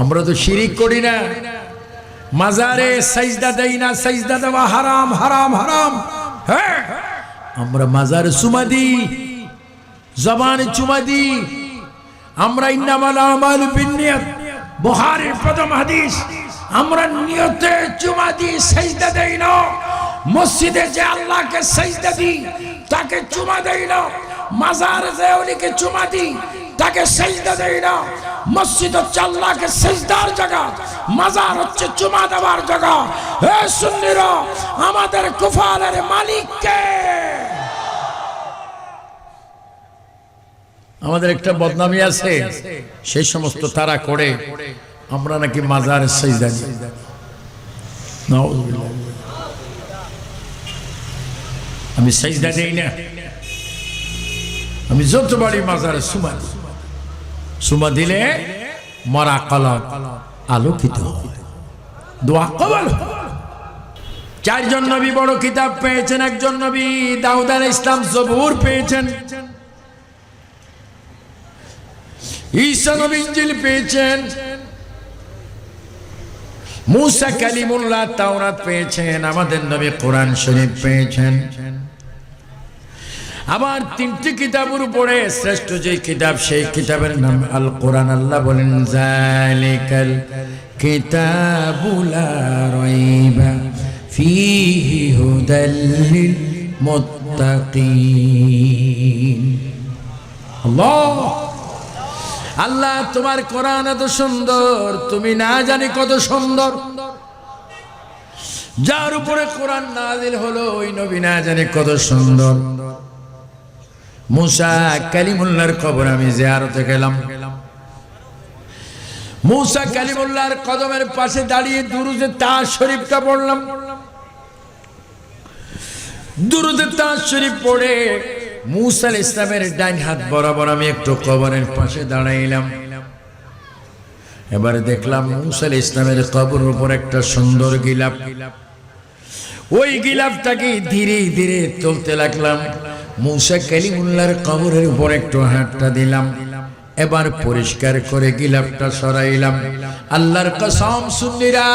আমরা তো শিরিক করি না। মাজারে সাইজদা দেই না সাইজদা দেওয়া হারাম হারাম হারাম। হ্যাঁ? আমরা মাজারে চুমা দিই, জবানে চুমা দিই। আমরা ইন্নামাল আমাল প্রথম হাদিস। আমরা নিয়তে চুমা দিই, সাজদা দেই না। মসজিদে যে আল্লাহকে সাজদা দিই, তাকে চুমা দেই না। মাজার যে উনিকে চুমা দিই তাকে সাজদা দেই না। মসজিদ হচ্ছে আল্লাহকে সাজদার জায়গা, মাজার হচ্ছে চুমা দেওয়ার জায়গা। হে সুন্নিরা, আমাদের কুফালের মালিককে। আমাদের একটা বদনামি আছে, সেই সমস্ত তারা করে, আমরা নাকি মাজার সেজদা দিই। আমি সেজদা দেই না। আমি যত বাড়ি মাজারে সুমা দিই। সুমা দিলে মরা কলম আলোকিত দোয়া কবল। চারজন নবী বড় কিতাব পেয়েছেন, একজন নবী দাউদ আলাইহিস ইসলাম জবুর পেয়েছেন। ঈসা নবী ইঞ্জিল পেয়েছেন। মুসা কালিমুল্লাহ তাওরাত পেয়েছেন। আমাদের নবী কোরআন শরীফ পেয়েছেন। আবার তিনটি কিতাবের উপরে শ্রেষ্ঠ যে কিতাব, সেই কিতাবের নাম আল কোরআন আল্লাহ বলেন জালিকাল কিতাবুলা রাইবা ফিহি হুদাল লিল মুত্তাকিন আল্লাহ! আল্লাহ, তোমার কোরআন এত সুন্দর, তুমি না জানি কত সুন্দর। যার উপরে কোরআন নাজিল হলো, ওই নবী না জানি কত সুন্দর। মুসা কালিমুল্লাহর কবর আমি জিয়ারতে গেলাম। মুসা কালিমুল্লাহর কদমের পাশে দাঁড়িয়ে দুরুজে তার শরীফটা পড়লাম। তার শরীফ পড়ে মুসাল ইসলামের ডাইন হাত বরাবর আমি একটু কবরের পাশে দাঁড়াইলাম। এবারে দেখলাম মুসাল ইসলামের কবর উপর একটা সুন্দর গিলাপ। ওই গিলাপটাকে ধীরে ধীরে তুলতে লাগলাম। মুসা কালিমুল্লাহর কবরের উপর একটু হাতটা দিলাম। এবার পরিষ্কার করে গিলাপটা সরাইলাম। আল্লাহর কসম, সুন্নিরা,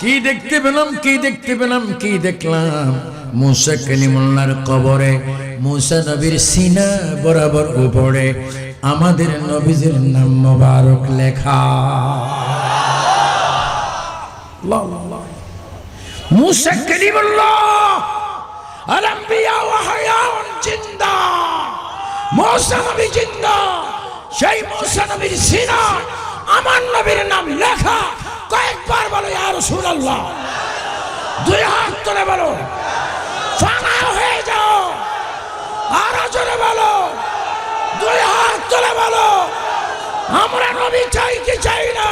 কি দেখতে পেলাম, কি দেখতে পেলাম, কি দেখলাম? মুসা কালিমুল্লাহর কবরে, মুসা নবীর সিনা বরাবর উপরে আমাদের নবীজির নাম মোবারক লেখা। মুসা কালিমুল্লাহ আল আম্বিয়া ওয়া হায়াউন আমরা নবী চাই কি চাই না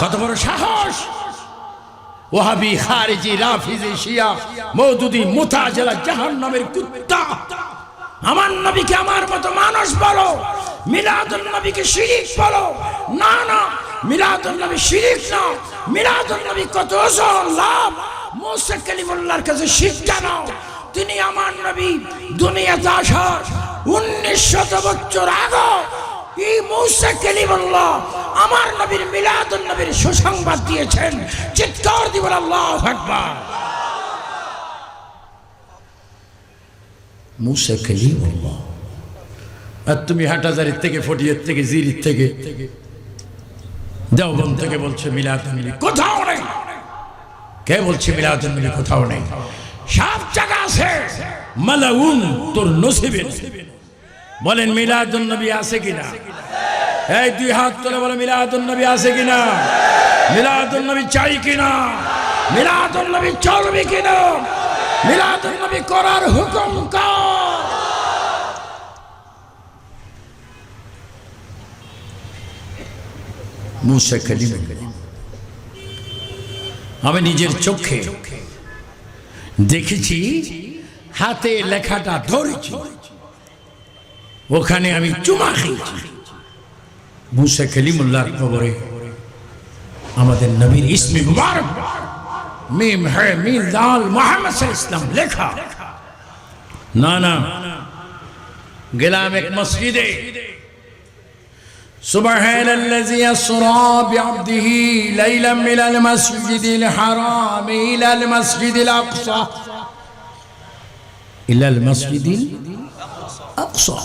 কত বড় সাহস ওহাবি খারিজি, রাফিজি, শিয়া মৌদুদি মুতাজেলা, জাহান্নামের কুত্তা। আমার নবীকে আমার মতো মানুষ বলো মিলাদুল নবীকে শিরিক বলো। না না মিলাদুল নবী শিরিক না। মিলাদুল নবী কত লাভ। মুসা কালিমুল্লাহর কাছে শিক্ষা নাও তিনি আমার নবী দুনিয়াতে আসার উনিশ শত বছর আগে এই মৌসা কালিমুল্লাহ আমার নবীর মিলাদুল নবীর সুসংবাদ দিয়েছেন। চিৎকার আল্লাহ আকবার। মুসা কালিমুল্লাহ। আর তুমি হাটাজারির থেকে ফটিয়ের থেকে জিরির থেকে দেওবন থেকে বলছে মিলাদুল কোথাও নেই। কে বলছে মিলাদুল কোথাও নেই। সব জায়গা আছে। মালাউন তোর নসিবে বলেন মিলাদুল নবী আছে কিনা? এই দুই হাত তুলে বলে মিলাদুল নবী আছে কিনা? মিলাদুল নবী চাই কিনা? মিলাদুল নবী চলবে কিনা? মিলাদুল নবী করার হুকুম আমি নিজের চোখে দেখেছি, হাতে লেখাটা ধরেছি। ওখানে আমি চুমা খেয়েছি। মুসা কালিমুল্লাহর কবরে আমাদের নবীর ইসমি মুবারক মিম হে মিল দাল মোহাম্মদ সাল্লাল্লাহু আলাইহি ইসলাম লেখা না না গেলাম এক মসজিদে سبحان الذي أسرى بعبده ليلا من المسجد الحرام إلى المسجد الأقصى إلى المسجد الأقصى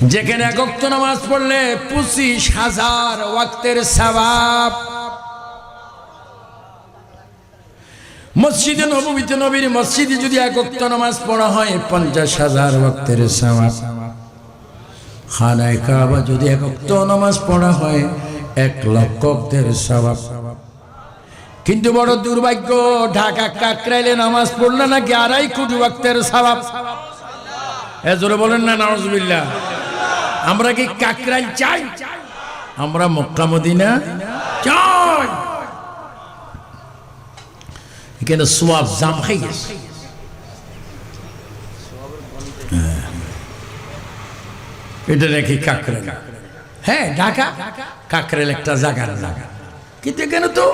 যেখানে একক নামাজ পড়লে পঁচিশ হাজার ওয়াক্তের সবাব মসজিদে নবমীতে নবীর মসজিদে যদি একক নামাজ পড়া হয়, পঞ্চাশ হাজার ওয়াক্তের সবাব খানায় কাবা যদি একক নামাজ পড়া হয়, এক লক্ষ ওয়াক্তের সবাব কিন্তু বড় দুর্ভাগ্য, ঢাকা কাকরাইলে নামাজ পড়লে নাকি আড়াই কোটি ওয়াক্তের সবাব এ জোরে বলেন না নওয়াজবিল্লাহ আমরা কি কাকরাইল চাই? আমরা মক্কা মদিনা চাই। এখানে সোয়াব জাম খাই হ্যাঁ। এটা নাকি কাকরাইল? হ্যাঁ ঢাকা। কাকরাইল একটা জাগার জায়গা কিন্তু এখানে তো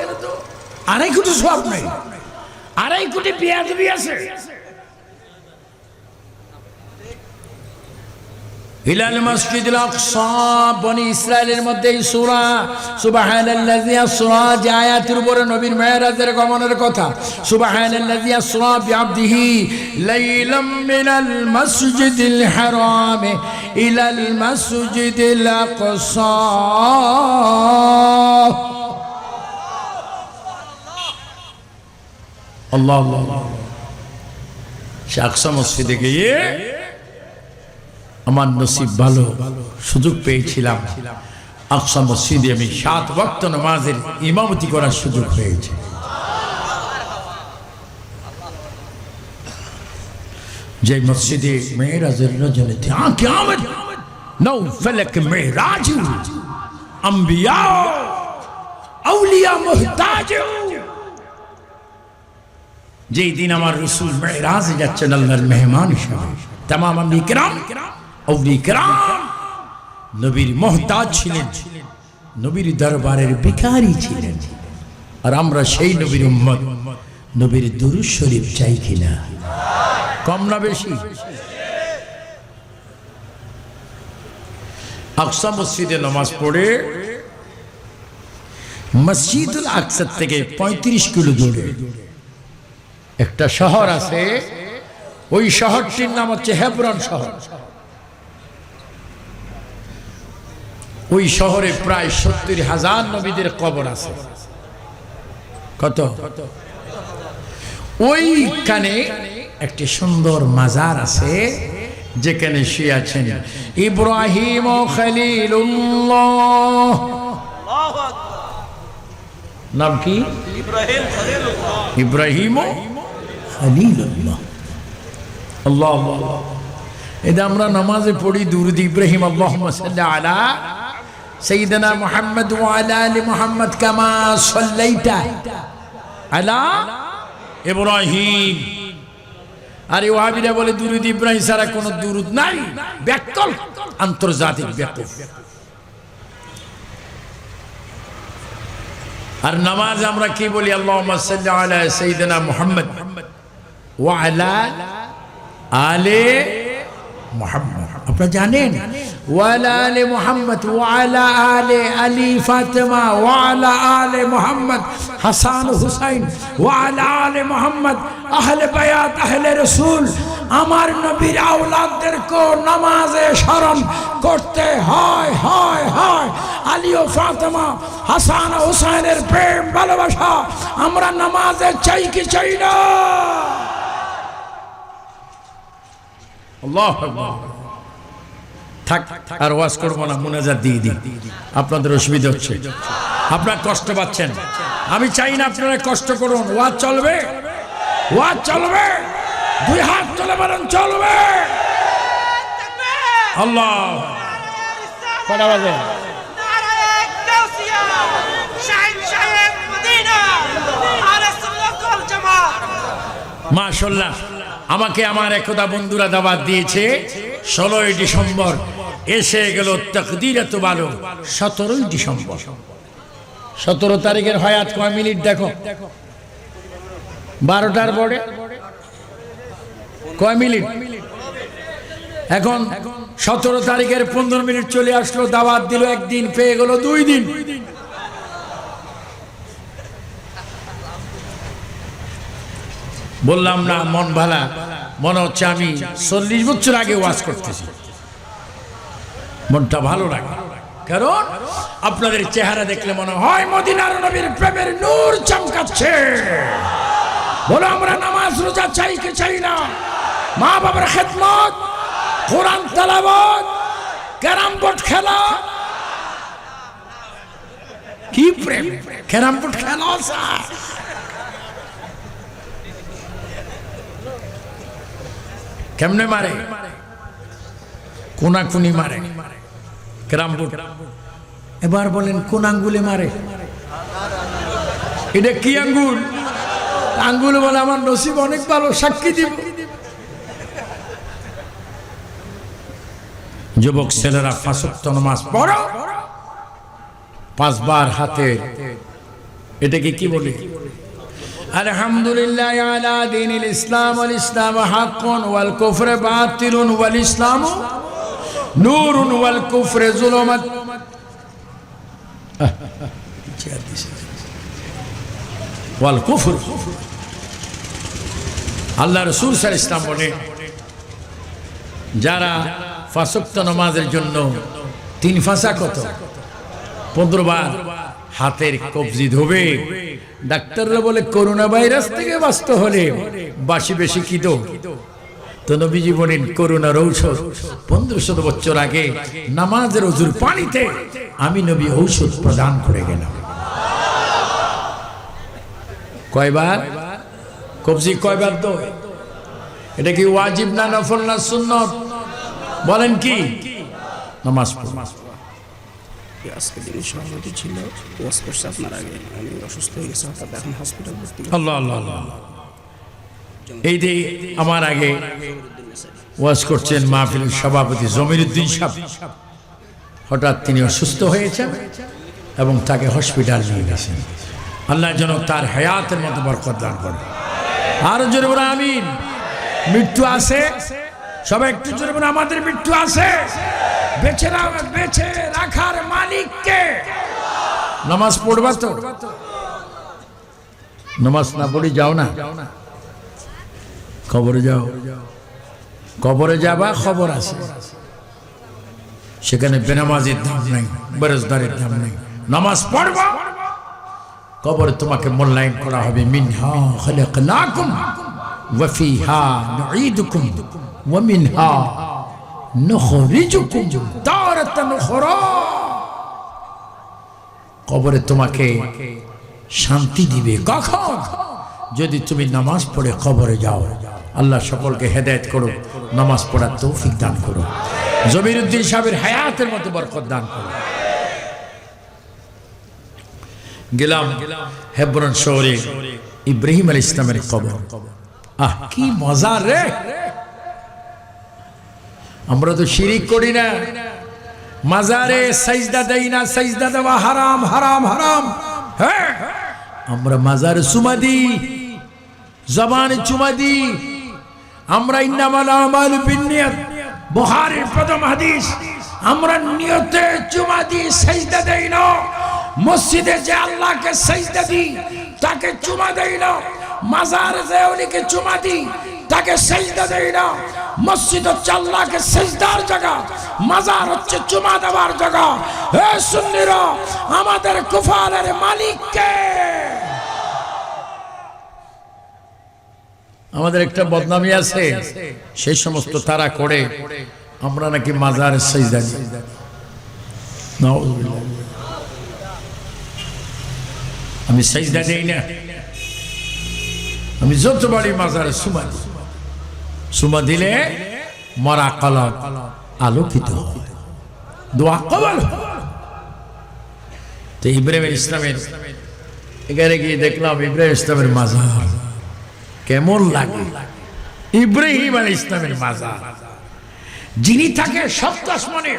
আড়াই কোটি সোয়াব নাই। আড়াই কোটি পেঁয়াজ আছে। হিলাল মসজিদ বনি ইসরায়েলের মধ্যে এই সূরা, সুবহানাল্লাযী আসরা, যে আয়াতের উপরে নবীর মেরাজের গমনের কথা, সুবহানাল্লাযী আসরা বিআবদিহি লাইলাম মিনাল মসজিদিল হারাম ইলাল মসজিদিল আকসা। আল্লাহ আল্লাহ। সে আকসা মসজিদে গিয়ে আমার নসিব ভালো সুযোগ পেয়েছিলাম। আকসা মসজিদে আমি সাত বক্ত নামাজের ইমামতি করার সুযোগ হয়েছে যে মসজিদে মেয়েরাজের রজনীতি আমার নৌ ফেলক মেয়েরাজ, আম্বিয়া, আউলিয়া মোহতাজ। যেই দিন আমার রসুল মেয়েরাজে যাচ্ছেন আল্লাহর মেহমান হিসাবে, তেমাম আমি কিরাম কিরাম নবীর মোহতাজ ছিলেন। নবীর দরবারের ভিখারি ছিলেন। আর আমরা সেই নবীর উম্মত। নবীর দুরুজ শরীফ চাই কিনা? কম না বেশি? আকসা মসজিদে নামাজ পড়ে মসজিদুল আকসার থেকে পঁয়ত্রিশ কিলো দূরে। একটা শহর আছে। ওই শহরটির নাম হচ্ছে হেবরন শহর। ওই শহরে প্রায় সত্তর হাজার নবীদের কবর আছে। কত? ওইখানে একটি সুন্দর মাজার আছে, যেখানে সে আছেন ইব্রাহিম নাম কি? ইব্রাহিম খলিলুল্লাহ। আল্লাহ আল্লাহ এটা আমরা নামাজে পড়ি দুরুদ ইব্রাহিম সাল্লি আলা সাইয়্যিদিনা মুহাম্মদ ওয়া আলা আলি মুহাম্মদ কামা সাল্লাইতা। আলা আরে ওয়াহাবিরা বলে, দুরুদ ইব্রাহিম ছাড়া কোনো দুরুদ নাই। ব্যাকল আন্তর্জাতিক ব্যাকুফ আর নামাজ আমরা কি বলি? আল্লাহুম্মা সাল্লি আলা সাইয়্যিদিনা মুহাম্মদ ওয়া আলা আলে মোহাম্মদ। আপনারা জানেন? ওয়ালা আলে মোহাম্মদ ওয়ালা আলে আলী ফাতেমা ওয়ালা আলে মোহাম্মদ হাসান হুসাইন ওয়ালা আলে মোহাম্মদ আহলে বায়াত আহলে রসুল আমার নবীর আওলাদদেরকে নামাজে স্মরণ করতে হয় হয় হয় আলী ও ফাতেমা হাসান ও হুসাইনের প্রেম ভালোবাসা আমরা নামাজে চাই কি চাই না আল্লাহ থাক আর ওয়াজ করব না মুনাজাত দিয়ে দিই। আপনাদের অসুবিধা হচ্ছে। আপনারা কষ্ট পাচ্ছেন। আমি চাই না আপনারা কষ্ট করুন। ওয়াজ চলবে? ওয়াজ চলবে? দুই হাত চলে বলেন চলবে? আল্লাহ। কটা বাজে মাশাল্লাহ আমাকে আমার একদা বন্ধুরা দাবাত দিয়েছে, ষোলোই ডিসেম্বর, এসে গেল তকদির এত ভালো সতেরোই ডিসেম্বর। সতেরো তারিখের হয়াত কয় মিনিট দেখো? বারোটার পরে? কয় মিনিট? এখন সতেরো তারিখের পনেরো মিনিট চলে আসলো, দাওয়াত দিল একদিন, পেয়ে গেল দুই দিন। বললাম না, মন ভালা, মনে হচ্ছে আমি চল্লিশ বছর আগে ওয়াজ করতেছি। মনটা ভালো লাগে। কারণ আপনাদের চেহারা দেখলে মনে হয় মদিনার নবীর প্রেমের নূর চমকাচ্ছে। বলো, আমরা নামাজ রোজা চাই কি চাই না? মা বাবার খেদমত, কোরআন তালাবত ক্যারাম বোর্ড খেলা। কি প্রেম? ক্যারাম বোর্ড খেলা কেমনে মারে? কোনাকুনি মারে। ক্যারাম বোর্ড এবার বলেন, কোন আঙ্গুলে মারে? এটা কি আঙ্গুল? আঙ্গুল বলে আমার নসিব অনেক ভালো, সাক্ষী দিব। যুবক ছেলেরা ফাঁসক্ত নামাজ পড়ো পাঁচবার হাতে এটাকে কি বলে? আলহামদুলিল্লাহ আলা দিনিল ইসলাম ওয়াল ইসলাম হাক্কুন ওয়াল কুফর বাতিলুন ওয়াল ইসলাম নূরুন ওয়াল কুফর যুলুমাত ওয়াল কুফর। আল্লাহ রসুল সাল ইসলাম যারা ফাঁসক্ত নামাজের জন্য তিন ফাঁসা কত? পনেরো বার। হাতের কবজি ধোবে। ডাক্তাররা বলে, করোনা ভাইরাস থেকে বাঁচতে হলে বাসি বেশি কি তো নবীজি বলেন, করোনার ঔষধ পনেরোশো বছর আগে নামাজের অজুর পানিতে আমি নবী ঔষধ প্রদান করে গেলাম। কয়বার? কবজি কয়বার দো এটা কি ওয়াজিব না নফল না সুন্নত? বলেন কি? নামাজ পড়ো। আজকে সভাপতি ছিল আমি অসুস্থ হয়ে গেছে, হঠাৎ এখন হসপিটাল ভর্তি আল্লাহ আল্লাহ আল্লাহ এই যে আমার আগে ওয়াজ করছেন মাহফিলের সভাপতি জমিরুদ্দিন সাহেব, হঠাৎ তিনি অসুস্থ হয়েছেন এবং তাকে হসপিটাল নিয়ে গেছেন। আল্লাহ যেন তার হায়াতের মতো বরকত দান করে আরও জোরে আমিন। মৃত্যু আছে? সবাই একটু জোরে আমাদের মৃত্যু আছে? বেছে বেছে, রাখার মালিককে। নামাজ পড়বা তো। নামাজ না পড়ে যাও না। কবরে যাও। কবরে যাবা, খবর আছে। সেখানে বেনামাজের দাম নাই, বেরোজগারের দাম নাই। নামাজ পড়বা। কবরে তোমাকে মূল্যায়ন করা হবে, মিনহা খালাকনাকুম ওয়া ফিহা নুঈদুকুম ওয়া মিনহা কবরে তোমাকে শান্তি দিবে। কখন? যদি তুমি নামাজ পড়ে কবরে যাও, আল্লাহ সকলকে হেদায়েত করো নামাজ পড়ার তৌফিক দান করো জমিরুদ্দিন সাহেবের হায়াতের মতো বরকত দান করো গেলাম হেব্রন শহরে ইব্রাহিম আল ইসলামের কবর। আহ, কি মজা রে! আমরা তো শিরিক করি না। মাজারে সাইজদা দেই না সাইজদা দেওয়া হারাম হারাম হারাম। হ্যাঁ? আমরা মাজারে চুমা দিই, জবানে চুমা দিই। আমরা ইন্নামাল আমাল বিনিয়ত প্রথম হাদিস। আমরা নিয়তে চুমা দিই সাইজদা দেই না। মসজিদে যে আল্লাহকে সাইজদা দিই, তাকে চুমা দেই না। মাজারে যে উনিকে চুমা দিই তাকে সেজদা দেই না। মসজিদ হচ্ছে আল্লাহকে সেজদার জায়গা, মাজার হচ্ছে চুমা দেওয়ার জায়গা। হে সুন্নিরা, আমাদের কুফারের মালিককে। আমাদের একটা বদনামি আছে, সেই সমস্ত তারা করে, আমরা নাকি মাজারের সেজদা আমি সেজদা দেই না। আমি যত বাড়ি মাজারে সুমা দিই। সুমা দিলে মরা কলম আলোকিত ইব্রাহিম ইসলামের এখানে গিয়ে দেখলাম ইব্রাহিম ইসলামের মাজার কেমন লাগে। ইব্রাহিম আল ইসলামের মাজার। যিনি থাকে সপ্ত আসমানে।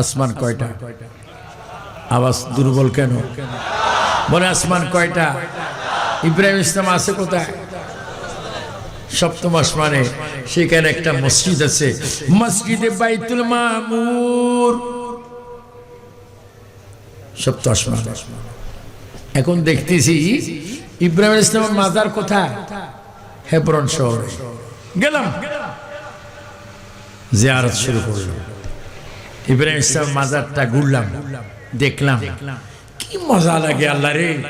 আসমান কয়টা? আওয়াজ দুর্বল কেন? বলে, আসমান কয়টা? ইব্রাহিম ইসলাম আছে কোথায়? সপ্তম আসমানে। সেখানে একটা মসজিদ আছে। মসজিদে বাইতুল মামুর। সপ্ত আসমান। এখন দেখতেছি ইব্রাহিম ইসলামের মাজার কোথায়? হেবরন শহরে। গেলাম। জিয়ারত শুরু করলাম। ইব্রাহিম ইসলাম মাজারটা ঘুরলাম। দেখলাম। কি মজা লাগে আল্লাহ রে?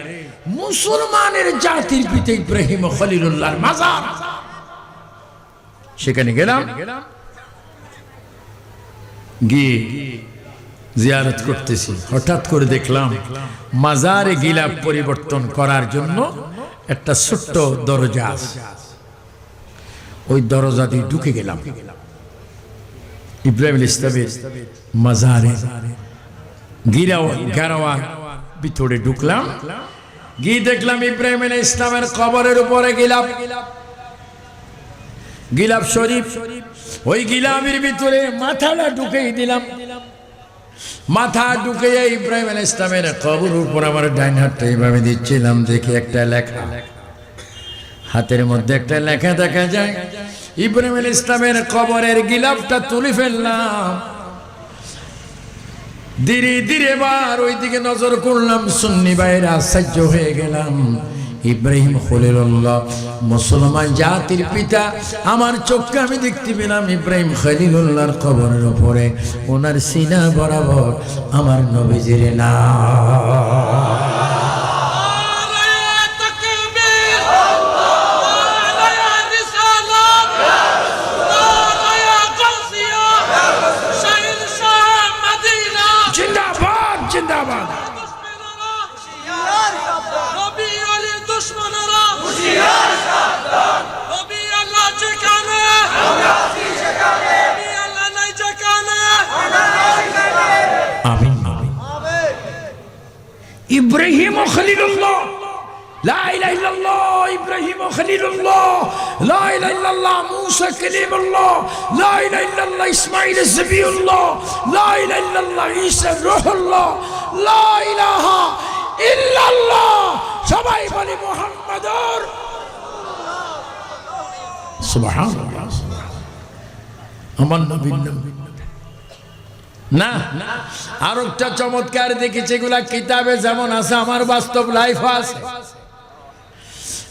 মুসলমানের জাতির পিতা ইব্রাহিম খলিলুল্লাহর মাজার। সেখানে গেলাম। গিয়ে জিয়ারত করতেছি। হঠাৎ করে দেখলাম মাজারে গিলাপ পরিবর্তন করার জন্য একটা ছোট্ট দরজা আছে। ওই দরজা দিয়ে ঢুকে গেলাম। ইব্রাহিম ইসলামের মাজারে গিরাওয়া, গারাওয়া ভিতরে ঢুকলাম, গিয়ে দেখলাম ইব্রাহিম ইসলামের কবরের উপরে গিলাপ। গিলাপ শরীফ, ওই গিলামের ভিতরে মাথাটা ঢুকেই দিলাম। মাথা ঢুকে ইব্রাহিম আলাইহিস ইসলামের কবর উপর আমার ডাইন হাতটা এইভাবে দিচ্ছিলাম, দেখি একটা লেখা। হাতের মধ্যে একটা লেখা দেখা যায়, ইব্রাহিম আলাইহিস ইসলামের কবরের গিলাফটা তুলে ফেললাম। ধীরে ধীরে বার ওই দিকে নজর করলাম, সুন্নি বাইরে আশ্চর্য হয়ে গেলাম। ইব্রাহিম খলিলুল্লাহ, মুসলমান জাতির পিতা, আমার চোখকে আমি দেখতে পেলাম ইব্রাহিম খলিলুল্লাহর কবরের উপরে ওনার সিনা বরাবর আমার নবীজির না ইব্রাহিম ও খলিলুল্লাহ লা ইলাহা ইল্লাল্লাহ ইব্রাহিম ও খলিলুল্লাহ লা ইলাহা ইল্লাল্লাহ মুসা কালিমুল্লাহ লা ইলাহা ইল্লাল্লাহ ইসমাঈল জবিউল্লাহ লা ইলাহা ইল্লাল্লাহ ঈসা রূহুল্লাহ লা ইলাহা ইল্লাল্লাহ সবাই বলি মুহাম্মাদুর সুবহানাল্লাহ আমার নবীর নাম না আর একটা চমৎকার দেখেছি, এগুলা কিতাবে যেমন আছে, আমার বাস্তব লাইফ আছে।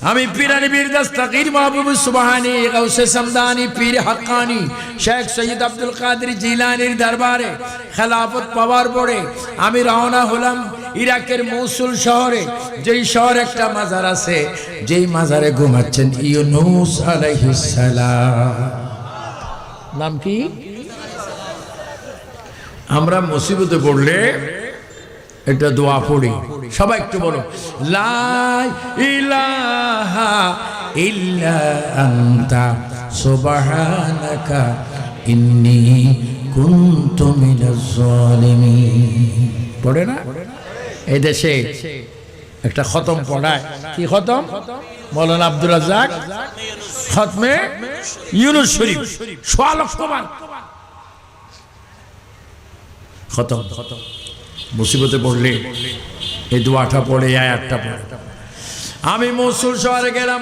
আমি পিরানি পীর হাক্কানি, শেখ আব্দুল জিলানির দরবারে খেলাফত পরে আমি রওনা হলাম ইরাকের মৌসুল শহরে। যেই শহর একটা মাজার আছে, যেই মাজারে ঘুমাচ্ছেন ইউনুস আলাইহিস সালাম। নাম কি? আমরা মুসিবতে পড়লে একটা দোয়া পড়ি। সবাই একটু বলো লা ইলাহা আনতা ইন্নী পড়ে না? এই দেশে একটা খতম পড়ায়। কি খতম? মৌলানা আব্দুল রাজ্জাক, খতমে ইউনুস শরীফ, সোয়া লক্ষ খতম। মুসিবতে পড়লে এই দোয়াটা পড়ে আয়াতটা পড়ে। আমি মসুর শহরে গেলাম,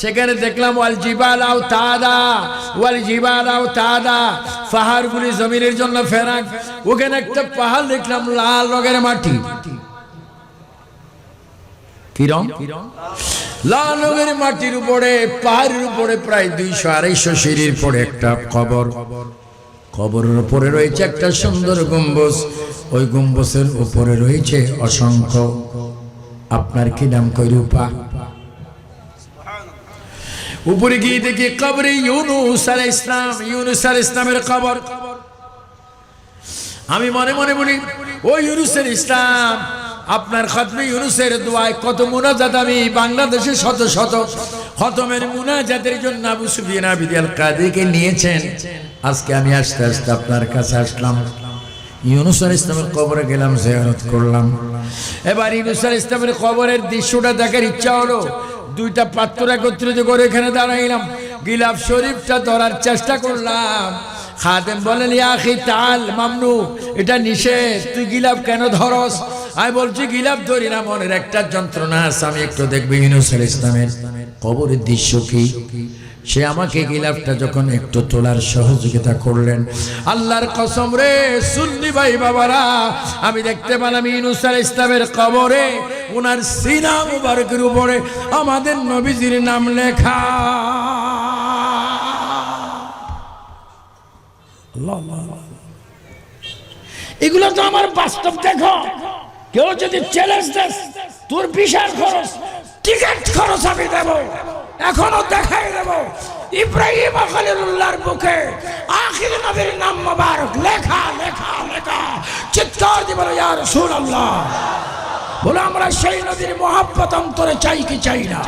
সেখানে দেখলাম, ওয়াল জিবাল আও তাদা, ওয়াল জিবাল আও তাদা পাহাড়গুলি জমিনের জন্য ফেরাক। ওখানে একটা পাহাড় দেখলাম, লাল রঙের মাটি। কিরম লাল রঙের মাটির উপরে, পাহাড়ের উপরে প্রায় দুইশো আড়াইশো সিঁড়ির পরে একটা কবর। কবরের উপরে রয়েছে একটা সুন্দর গম্বুজ। ওই গম্বুজের উপরে রয়েছে অসংখ্য। আপনার কি নাম কই কৈরূপা উপরে গিয়ে দেখি কবরে ইউনুস আল ইসলাম ইউনুস আল ইসলামের কবর। আমি মনে মনে বলি, ও ইউনুসের ইসলাম, আপনার খতমে ইউনুসের দোয়ায় কত মুনাজাত আমি বাংলাদেশে শত শত খতমের মুনাজাতের জন্য আবু সুফিয়ান আবিদিয়াল কাদিকে নিয়েছেন। আজকে আমি আস্তে আস্তে আপনার কাছে আসলাম। ইউনুস আল ইসলামের কবরে গেলাম, জিয়ারত করলাম। এবার ইউনুস আল ইসলামের কবরের দৃশ্যটা দেখার ইচ্ছা হলো, দুইটা পাত্র একত্রিত করে এখানে দাঁড়াইলাম। গিলাফ শরীফটা ধরার চেষ্টা করলাম। খাদেম বলেন ইয়াখি তাল, মামনু, এটা নিষেধ। তুই গিলাফ কেন ধরস? আমি বলছি, গিলাফ ধরি না, মনের একটা যন্ত্রণা আছে, আমি একটু দেখবি ইউনুস আলাইহিস ইসলামের কবরের দৃশ্য কি? সে আমাকে গিলাফটা যখন একটু তোলার সহযোগিতা করলেন, আল্লাহর কসম রে, সুন্নি ভাই বাবারা, আমি দেখতে পেলাম ইনুস আল ইসলামের কবরে ওনার সিনা মুবারকের উপরে আমাদের নবীজির নাম লেখা। এগুলো তো আমার বাস্তব দেখো। কেউ যদি চ্যালেঞ্জ দেস তোর বিশাল খরচ। টিকিট খরচ আমি দেব। এখনও দেখাই দেব। ইব্রাহিম খলিলুল্লাহর বুকে আখির নবীর নাম মোবারক লেখা লেখা লেখা। চিৎকার দিব ইয়া রাসূলুল্লাহ। বলে, আমরা সেই নদীর মহাব্বত অন্তরে চাই কি চাই না?